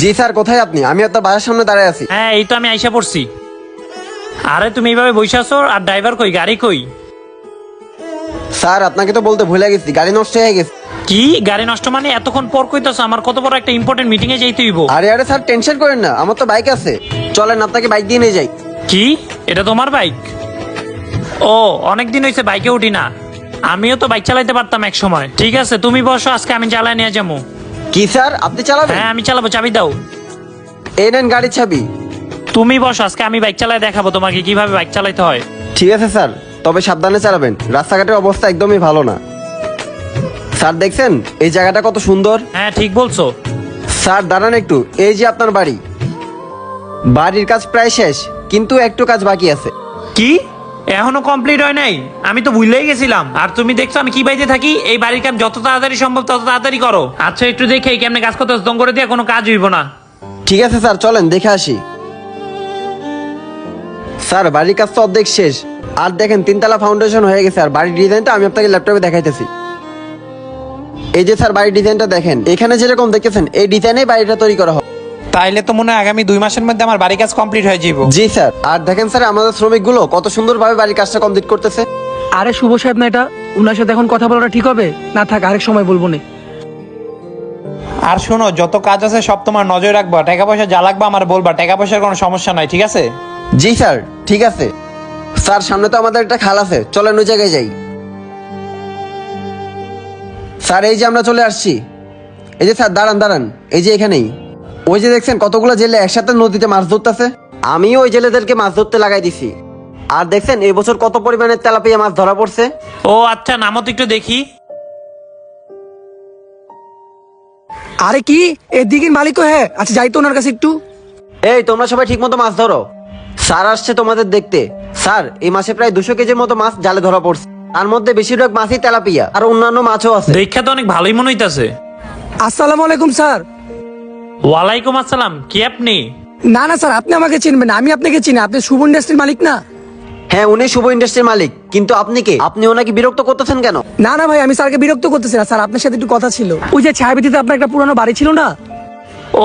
জি sir কোথায় আপনি? আমি আপনার বাসার সামনে দাঁড়ায় আছি। হ্যাঁ এই তো আমি আইসা পড়ছি। আরে তুমি এইভাবে বসে আছো? আর ড্রাইভার কই? গাড়ি কই? স্যার আপনাকে তো বলতে ভুলে গেছি গাড়ি নষ্ট হয়ে গেছে। কি? গাড়ি নষ্ট মানে? এতক্ষণ পর কইতাছো আমার কত বড় একটা ইম্পর্টেন্ট মিটিং এ যাইতে হইব। আরে আরে স্যার টেনশন করেন না আমার তো বাইক আছে। চলেন আপনাকে বাইক দিয়ে নিয়ে যাই। কি? এটা তোমার বাইক ও অনেক দিন হয়েছে বাইকে উঠি না। আমিও তো বাইক চালাইতে পারতাম এক সময়। ঠিক আছে তুমি বসো আজকে আমি চালাই নিয়ে যাব। কি স্যার আপনি চালাবেন? হ্যাঁ আমি চালাবো চাবি দাও। এই নেন গাড়ির চাবি। তুমি বসো আজকে আমি বাইক চালাই দেখাবো তোমাকে কীভাবে বাইক চালাইতে হয়। ঠিক আছে স্যার তবে সাবধানে চালাবেন। রাস্তাঘাটের অবস্থা একদমই ভালো না। স্যার দেখছেন? এই জায়গাটা কত সুন্দর। হ্যাঁ ঠিক বলছো। স্যার দাঁড়ান একটু। এই যে আপনার বাড়ি। বাড়ির কাজ প্রায় শেষ কিন্তু একটু কাজ বাকি আছে। কি? এখনও কমপ্লিট হয় নাই। আমি তো ভুলেই গেছিলাম। আর তুমি দেখছ, আমি কি বাইতে থাকি? এই বাড়ির কাজ যত তাড়াতাড়ি সম্ভব, তত তাড়াতাড়ি করো। আচ্ছা একটু দেখে কেমনে কাজ করতে দম করে দিয়ে কোনো কাজ হইব না। ঠিক আছে স্যার, চলেন, দেখে আসি। স্যার, বাড়ির কাজ তো অর্ধেক শেষ। আর দেখেন, তিনতলা ফাউন্ডেশন হয়ে গেছে। আর বাড়ির ডিজাইনটা আমি আপনাকে ল্যাপটপে দেখাইতেছি। এই যে স্যার, বাড়ির ডিজাইনটা দেখেন। এখানে যেরকম দেখেছেন, এই ডিজাইনে বাড়িটা তৈরি করা হয়। তাইলে তো মনে হয় আগামী দুই মাসের মধ্যে আমার বাড়ি কাজ কমপ্লিট হয়ে যাইব। জি স্যার। আর দেখেন স্যার আমাদের শ্রমিকগুলো কত সুন্দরভাবে বাড়ির কাজটা কমপ্লিট করতেছে। আরে শুভ সাহেব না এটা। উনার সাথে এখন কথা বলাটা ঠিক হবে? না থাক আরেক সময় বলব না। আর শোনো যত কাজ আছে সব তোমার নজর রাখবা। টাকা পয়সা যা লাগবে আমার বলবা। টাকা পয়সার কোনো সমস্যা নাই ঠিক আছে? জি স্যার ঠিক আছে। স্যার সামনে তো আমাদের একটা খাল আছে। চলেন ওই জায়গায় যাই। স্যার এই যে আমরা চলে আসছি। এই যে স্যার দাঁড়ান দাঁড়ান। এই যে এখানেই। ওই যে দেখছেন কতগুলো জেলে একসাথে নদীতে মাছ ধরতেছে? আমিও ওই জেলেদেরকে মাছ ধরতে লাগাই দিছি। আর দেখছেন এই বছর কত পরিমাণে তেলাপিয়া মাছ ধরা পড়ছে? ও আচ্ছা নামও তো একটু দেখি। আরে কি? এর দিকের মালিক হ্যাঁ আচ্ছা যাই তো ওনার কাছে একটু। এই তোমরা সবাই ঠিক মতো মাছ ধরো। স্যার আসছে তোমাদের দেখতে। স্যার এই মাসে প্রায় দুশো কেজির মতো মাছ জালে ধরা পড়ছে। তার মধ্যে বেশিরভাগ মাছই তেলাপিয়া আর অন্যান্য মাছও আছে। দেখা তো অনেক ভালোই মনে হইতাছে। আসসালামু আলাইকুম স্যার। ওয়ালাইকুম আসসালাম কি আপনি? না না স্যার আপনি আমাকে চিনবেন না, আমি আপনাকে চিনি আপনি শুভ ইন্ডাস্ট্রির মালিক না? হ্যাঁ উনি শুভ ইন্ডাস্ট্রির মালিক কিন্তু আপনি কে? আপনি ওনাকে বিরক্ত করতেছেন কেন? না না ভাই আমি স্যারকে বিরক্ত করতেছি না স্যার আপনার সাথে একটু কথা ছিল। ওই যে ছায়াবিটিতে আপনার একটা পুরানো বাড়ি ছিল না?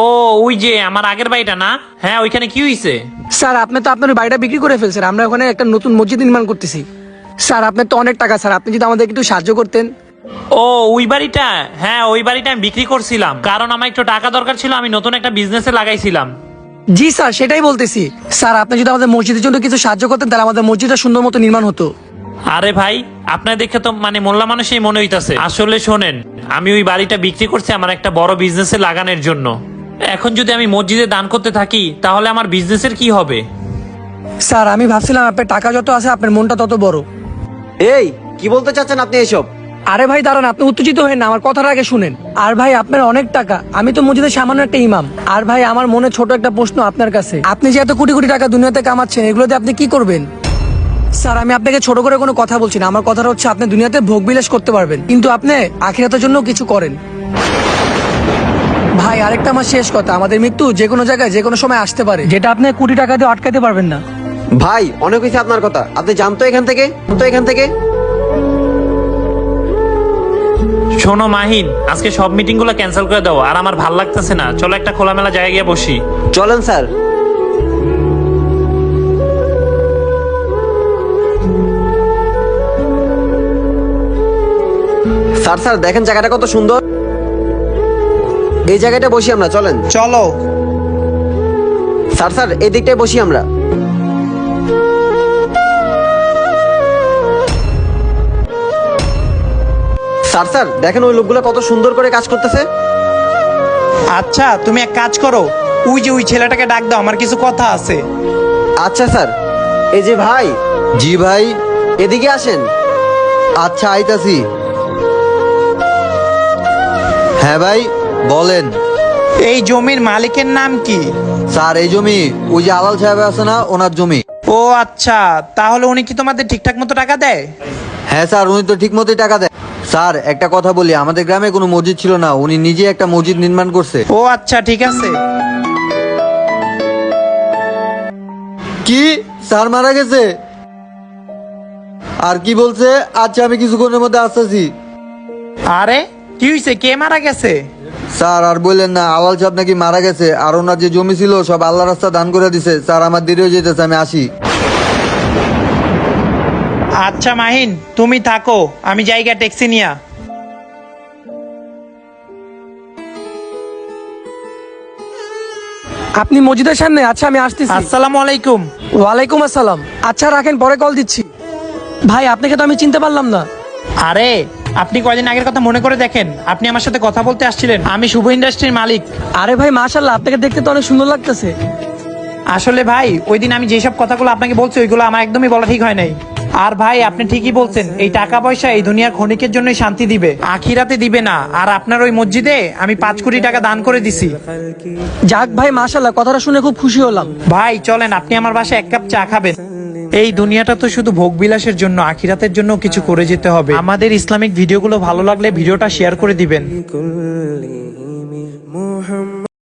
ও ওই যে আমার আগের বাড়িটা না? হ্যাঁ ওইখানে কি হইছে? স্যার আপনি তো আপনার ওই বাড়িটা বিক্রি করে ফেলছেন আমরা ওখানে একটা নতুন মসজিদ নির্মাণ করতেছি। স্যার আপনার তো অনেক টাকা স্যার আপনি যদি আমাদের একটু সাহায্য করতেন। ও ওই বাড়িটা? হ্যাঁ ওই বাড়িটা আমি বিক্রি করছিলাম। কারণ আমার একটু টাকা দরকার ছিল আমি নতুন একটা বিজনেসে লাগাইছিলাম। জি স্যার সেটাই বলতেছি। স্যার আপনি যদি আমাদের মসজিদের জন্য কিছু সাহায্য করতেন তাহলে আমাদের মসজিদটা সুন্দর মতো নির্মাণ হতো। আরে ভাই আপনার দেখে তো মানে মোল্লা মানুষই মনে হইতাছে। আসলে শোনেন আমি ওই বাড়িটা বিক্রি করছি আমার একটা বড় বিজনেসে লাগানোর জন্য। এখন যদি আমি মসজিদে দান করতে থাকি তাহলে আমার বিজনেসের কি হবে? স্যার আমি ভাবছিলাম আপনার টাকা যত আছে আপনার মনটা তত বড়। এই কি বলতে চাচ্ছেন আপনি এসব? আরে ভাই, দাঁড়ান, আপনি উত্তেজিত হয়ে না, আমার কথাটা আগে শুনেন। আর ভাই, আপনার অনেক টাকা। আমি তো মসজিদের সামান্য একটা ইমাম। আর ভাই, আমার মনে ছোট একটা প্রশ্ন আপনার কাছে। আপনি যে এত কোটি কোটি টাকা দুনিয়াতে কামাচ্ছেন এগুলোতে আপনি কি করবেন? স্যার, আমি আপনাকে ছোট করে কোনো কথা বলছি না। আমার কথাটা হচ্ছে, আপনি দুনিয়াতে ভোগ বিলাস করতে পারবেন। কিন্তু আপনি আখিরাতের জন্য কিছু করেন। ভাই, আরেকটা আমার শেষ কথা। আমাদের মৃত্যু যে কোনো জায়গায়, যে কোনো সময় আসতে পারে। যেটা আপনি কোটি টাকা দিয়ে আটকাতে পারবেন না। ভাই, অনেক হয়েছে আপনার কথা। আপনি জানতো এখান থেকে? তো এখান থেকে? শোনো মাহিন আজকে সব মিটিংগুলো ক্যান্সেল করে দাও আর আমার ভালো লাগতেছে না। চলো একটা খোলামেলা জায়গায় গিয়ে বসি। চলেন স্যার। স্যার স্যার দেখেন জায়গাটা কত সুন্দর। এই জায়গাটা বসি আমরা চলেন। চলো। স্যার স্যার এই দিকটায় বসি আমরা। স্যার স্যার দেখেন ওই লোকগুলো কত সুন্দর করে কাজ করতেছে। আচ্ছা তুমি এক কাজ করো। ওই যে ওই ছেলেটাকে ডাক দাও আমার কিছু কথা আছে। আচ্ছা স্যার। এই যে ভাই। জি ভাই। এদিকে আসেন। আচ্ছা আইতাছি। হ্যাঁ ভাই বলেন। এই জমির মালিকের নাম কি? স্যার এই জমি ওই যে আলাল সাহেব আছে না ওনার জমি। ও আচ্ছা তাহলে উনি কি তোমাদের ঠিকঠাক মতো টাকা দেয়? হ্যাঁ স্যার উনি তো ঠিক মতোই টাকা দেয়। স্যার একটা কথা বলি আমাদের গ্রামে কোনো মসজিদ ছিল না উনি নিজে একটা মসজিদ নির্মাণ করছে। ও আচ্ছা ঠিক আছে। কি? স্যার মারা গেছে? আর কি বলছে? আচ্ছা আমি কিছুক্ষণের মধ্যে আসতেছি। আরে কি হয়েছে কে মারা গেছে? স্যার আর বললেন না আওয়াল সাহেব নাকি মারা গেছে আর ওনার যে জমি ছিল সব আল্লাহ রাস্তা দান করে দিছে। স্যার আমার দেরি হয়ে যেতেছে আমি আসি। আচ্ছা মাহিন তুমি থাকো। আমি জায়গা ট্যাক্সি নিয়া। আপনি মসজিদের সামনে? আচ্ছা আমি আসতেছি। আসসালামু আলাইকুম। ওয়ালাইকুম আসসালাম। আচ্ছা রাখেন পরে কল দিচ্ছি। ভাই আপনাকে তো আমি চিনতে পারলাম না। আরে আপনি কয়দিন আগের কথা মনে করে দেখেন। আপনি আমার সাথে কথা বলতে আসছিলেন। আমি শুভ ইন্ডাস্ট্রির মালিক। আরে ভাই মাশাল্লাহ আপনাকে দেখতে তো অনেক সুন্দর লাগতেছে। আসলে ভাই ওই দিন আমি যেসব কথাগুলো আপনাকে বলছি ওইগুলো আমার একদমই বলা ঠিক হয় নাই। আর ভাই আপনি ঠিকই বলছেন এই টাকা পয়সা এই দুনিয়ার ক্ষণিকের জন্যই শান্তি দিবে। আখিরাতে দিবে না আর আপনার ওই মসজিদে আমি পাঁচ কোটি টাকা দান করে দিছি। যাক ভাই মাশাল্লাহ কথাটা শুনে খুব খুশি হলাম। ভাই চলেন আপনি আমার বাসায় এক কাপ চা খাবেন। এই দুনিয়াটা তো শুধু ভোগ বিলাসের জন্য আখিরাতের জন্য কিছু করে যেতে হবে। আমাদের ইসলামিক ভিডিওগুলো ভালো লাগলে ভিডিওটা শেয়ার করে দিবেন।